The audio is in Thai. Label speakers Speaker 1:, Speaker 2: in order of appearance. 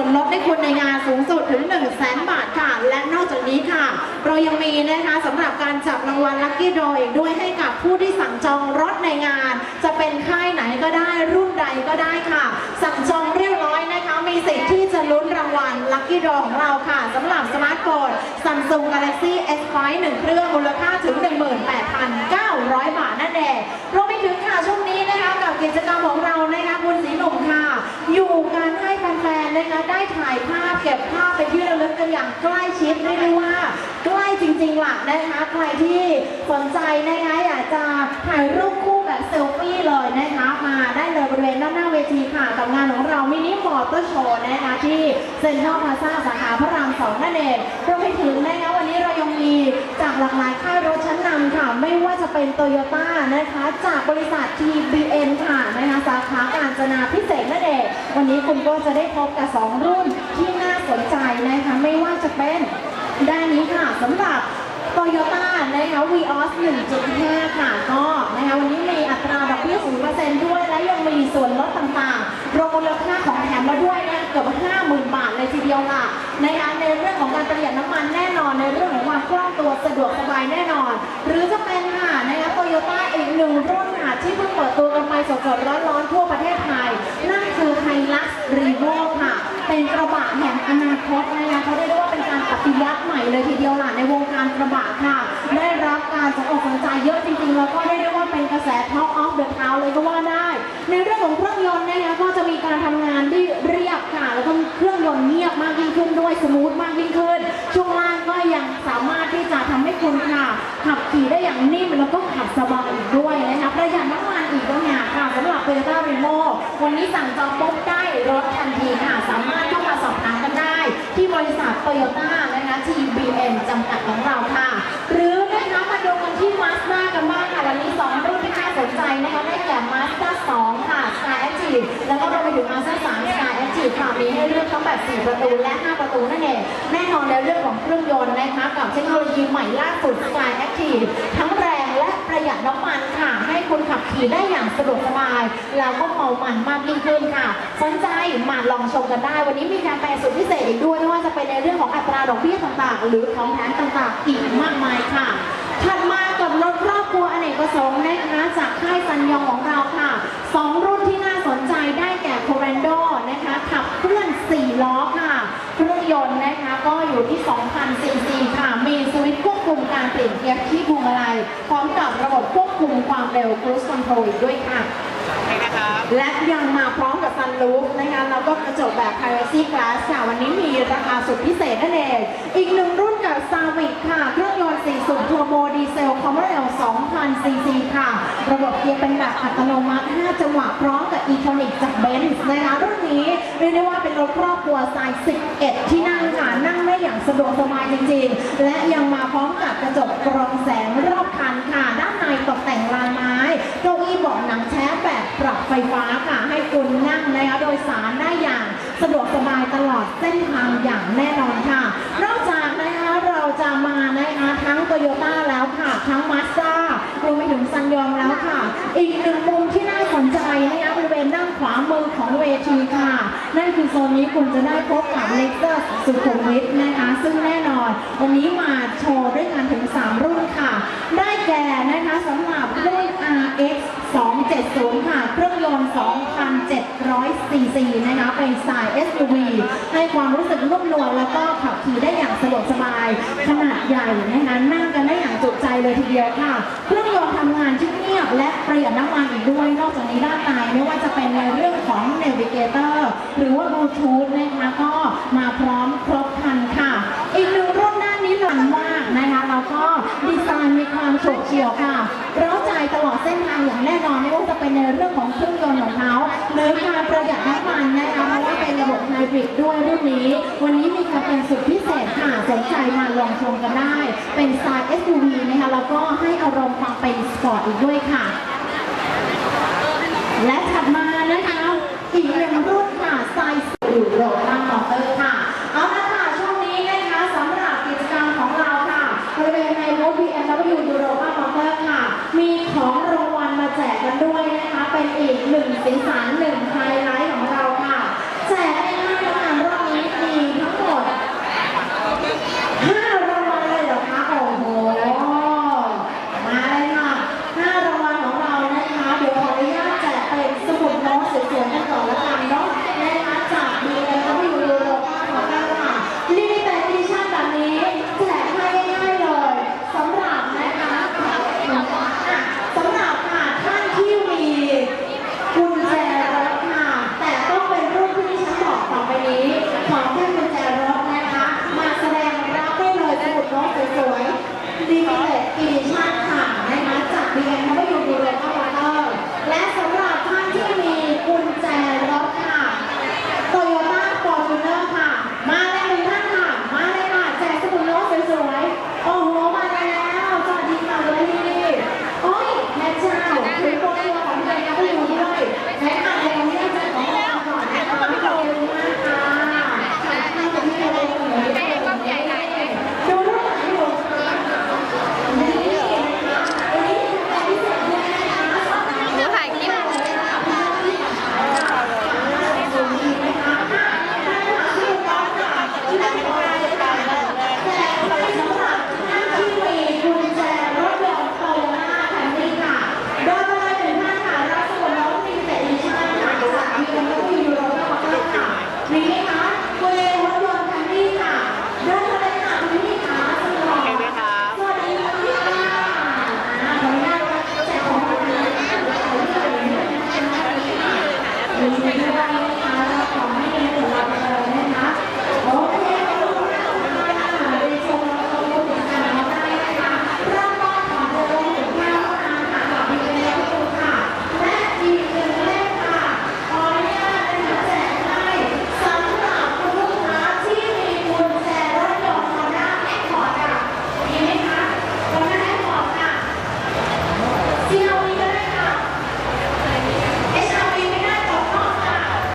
Speaker 1: ส่วนลดให้คุณในงานสูงสุดถึง 1 0 0 0 0แบาทค่ะ และนอกจากนี้ค่ะ เรายังมีนะคะสำหรับการจับรางวัลลัคกี้ดออีกด้วยให้กับผู้ที่สั่งจองรถในงาน จะเป็นค่ายไหนก็ได้รุ่นใดก็ได้ค่ะ สั่งจองเรียบร้อยนะคะ มีสิทธิ์ที่จะลุ้นรางวัลลัคกี้ดอของเราค่ะสำหรับสมาร์ทโฟน Samsung Galaxy S5 1 เครื่องมูลค่าถึง 18,900 บาทนั่นเองรวมไปถึงค่ะช่วงนี้นะคะกับกิจกรรมของเรานะคะคุณสีหนุ่มค่ะ อยู่การให้แฟนๆนะคะได้ถ่ายภาพเก็บภาพไปที่ระลึกกันอย่างใกล้ชิดเรียกได้ว่าใกล้จริงๆล่ะนะคะใครที่สนใจนะคะอยากจะถ่ายรูปคู่แบบเซลฟี่ วทีค่ะกับงานของเรามินิมอเตอร์โชว์นะคะที่เซ็นทรัลพาซ่าสาขาพระรามสองนั่นเองรวมไปถึงนะคะวันนี้เรายังมีจากหลากหลายค่ายรถชั้นนำค่ะ ไม่ว่าจะเป็นโตโยต้านะคะจากบริษัท TBN ค่ะนะคะสาขาการจนาพิเศษนั่นเองวันนี้คุณก็จะได้พบกับสองรุ่นที่น่าสนใจนะคะไม่ว่าจะเป็นด้านนี้ค่ะสำหรับโตโยต้านะคะ Vios 1.5 ค่ะก็นนี้มีอัตราดอกเบี้ย0%ด้วย และยัง มีส่วนลดต่างๆ รวมมูลค่าของแถมมาด้วยเนี่ยเกือบ50,000 บาทเลยทีเดียวค่ะนะคะในเรื่องของการประหยัดน้ำมันแน่นอน ในเรื่องของความคล่องตัวสะดวกสบายแน่นอน หรือจะเป็นค่ะนะคะโตโยต้าอีกหนึ่งรุ่นค่ะที่เพิ่งเปิดตัวกันไปสดๆร้อนๆทั่วประเทศไทย นั่นคือไฮลักซ์รีโวค่ะ เป็นกระบะแห่งอนาคตนะคะเขาได้เรียกว่าเป็นการปฏิวัติใหม่เลยทีเดียวล่ะในวงการกระบะค่ะ ได้รับการสนอกสนใจเยอะจริงๆแล้วก็ได้เรียกว่าเป็นกระแส Talk of the Town เลยก็ว่า แล้วก็ขับสบายอีกด้วยนะคะประหยัดน้ำมันอีกต่างหากค่ะสำหรับ Toyota r e m o วันนี้สั่งจองปุ๊บได้รถทันทีค่ะ สามารถเข้ามาสอบถามกันได้ ที่บริษัท Toyota นะคะ TBM จำกัดของเราค่ะ หรือนะคะมาดูกันที่ Mazda กันบ้างค่ะ วันนี้2รุ่นที่น่าสนใจนะคะได้แก่ Mazda 2ค่ะ Sky Active แล้วก็รวมไปถึง Mazda 3 Sky Active ค่ะมีให้เลือกทั้งแบบ 4 ประตูและ 5 ประตูนั่นเองแน่นอนในเรื่องของเครื่องยนต์นะคะกับเทคโนโลยีใหม่ล่าสุด Sky Active ทั้ง ขี่ได้อย่างสะดวกสบาย แล้วก็เมามันมากยิ่งขึ้นค่ะ สนใจมาลองชมกันได้ วันนี้มีการแปลสุดพิเศษอีกด้วยไม่ว่าจะเป็นในเรื่องของอัตราดอกเบี้ยต่างๆ หรือของแถมต่างๆ อีกมากมายค่ะ ถัดมากับรถครอบครัวอเนกประสงค์นะคะจากค่ายซันยองของเราค่ะสองรุ่นที่น่าสนใจได้แก่ c o r a n d o นะคะขับเคลื่อน4ล้อค่ะเครื่องยนต์นะคะก็อยู่ที่ 2,000ซีซีค่ะ มีสวิตช์ควบคุมการเปลี่ยนเกียร์ที่พวงมาลัยพร้อมกับระบบควบ คุมความเร็ว cruise control อีกด้วยค่ะและยังมาพร้อมกับซันลูฟนะคะแล้วก็กระจกแบบ Privacy Glass ค่ะ วันนี้มีราคาสุดพิเศษนั่นเอง อีกหนึ่งรุ่นกับ s a v i c ค่ะ เครื่องยนต์4สูบทัวโบดีเซลคอมเมอร์เอล2,000ซีซีค่ะ ระบบเกียร์เป็นแบบอัตโนมัติ 5 จังหวะพร้อมกับ e t r o n i c จาก Benz นะคะรุ่นนี้เรียกได้ว่าเป็นรถครอบครัวไซส์11 ที่นั่งค่ะนั่งได้อย่างสะดวกสบายจริงๆ และยังมาพร้อมกับกระจกกรองแสงรอบคันค่ะ ด้านในตก หนังแท้แบบปรับไฟฟ้าค่ะ ให้คุณนั่งนะคะโดยสารได้อย่างสะดวกสบายตลอดเส้นทางอย่างแน่นอนค่ะ นอกจากนะคะเราจะมานะคะทั้งโตโยต้าแล้วค่ะ ทั้งมาสด้ารวมไปถึงซันยองแล้วค่ะ อีกหนึ่งมุมที่น่าสนใจนะคะบริเวณด้านขวามือของเวทีค่ะ นั่นคือโซนนี้คุณจะได้พบกับเลเซอร์สุขุมวิทนะคะ ซึ่งแน่นอนวันนี้มาโชว์ด้วยกันถึง 3 รุ่นค่ะ ได้แก่นะคะสำหรับ X 270 ค่ะ เครื่องยนต์ 2,700 ซีซีนะคะ เป็นสไตล์ SUV ให้ความรู้สึกนุ่มนวลแล้วก็ขับขี่ได้อย่างสะดวกสบาย ขนาดใหญ่นะคะ นั่งกันได้อย่างจุใจเลยทีเดียวค่ะ เครื่องยนต์ทำงานที่เงียบและประหยัดน้ำมันอีกด้วย นอกจากนี้ด้านในไม่ว่าจะเป็นในเรื่องของ Navigator หรือว่า Bluetooth นะคะก็มาพร้อมครบครันค่ะ อีกหนึ่งรุ่นด้านนี้หลังมากนะคะแล้วก็ดีไซน์มีความโฉบเฉี่ยวค่ะ อดเส้นทางอย่างแน่นอนไม่ว่าจะเป็นในเรื่องของเครื่องยนต์ของเขาหรือการประหยัดน้ำมันนะคะเพราะว่าเป็นระบบไฮบริดด้วยรุ่นนี้ วันนี้มีแคมเปญสุดพิเศษค่ะสนใจมาลองชมกันได้ เป็นสไตล์ SUV นะคะแล้วก็ให้อารมณ์ความเป็นสปอร์ตอีกด้วยค่ะ และถัดมานะคะอีกหนึ่งรุ่น 好，谢 sẽ.